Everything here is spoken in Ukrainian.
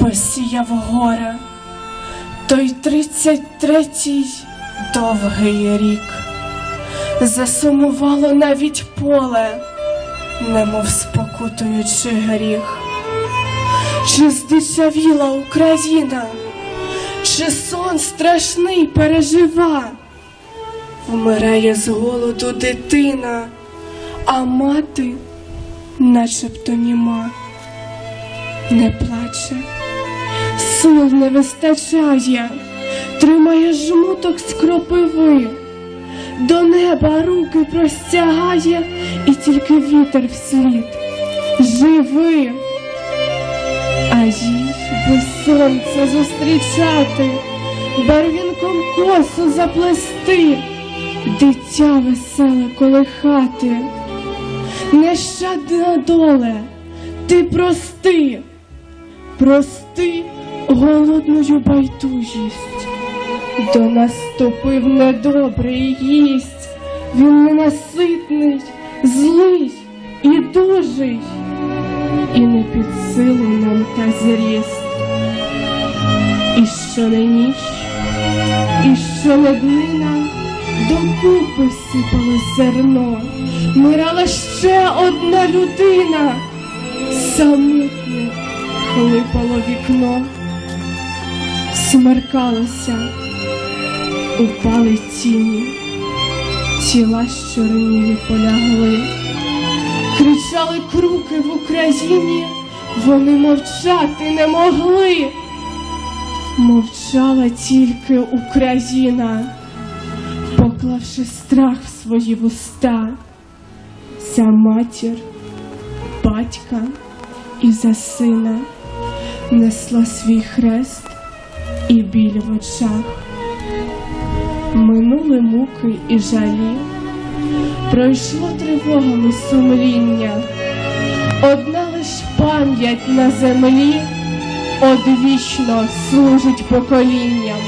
посіяв горе, той тридцять третій довгий рік. Засумувало навіть поле, немов спокутуючи гріх. Чи здичавіла Україна, чи сон страшний пережива? Вмирає з голоду дитина, а мати начебто німа, не плаче, сил не вистачає, тримає жмуток з кропиви, до неба руки простягає, і тільки вітер вслід. Живи, а їй би сонце зустрічати, барвінком косу заплести, дитя веселе колихати. Нещадна доле, ти прости, прости голодною байдужість. До нас ступив недобрий гість, він ненаситний, злий і дужий, і не під силу нам та зріст. І що не ніч, і що не днина, докупи сипало зерно, мирала ще одна людина, самотне хлипало вікно, смеркалося, упали тіні, тіла що ранілі полягли, кричали круки в Україні, вони мовчати не могли. Мовчала тільки Україна, поклавши страх в свої вуста, за матір, батька і за сина несла свій хрест і біль в очах. Минули муки і жалі, пройшло тривогами сумління, одна лиш пам'ять на землі одвічно служить поколінням.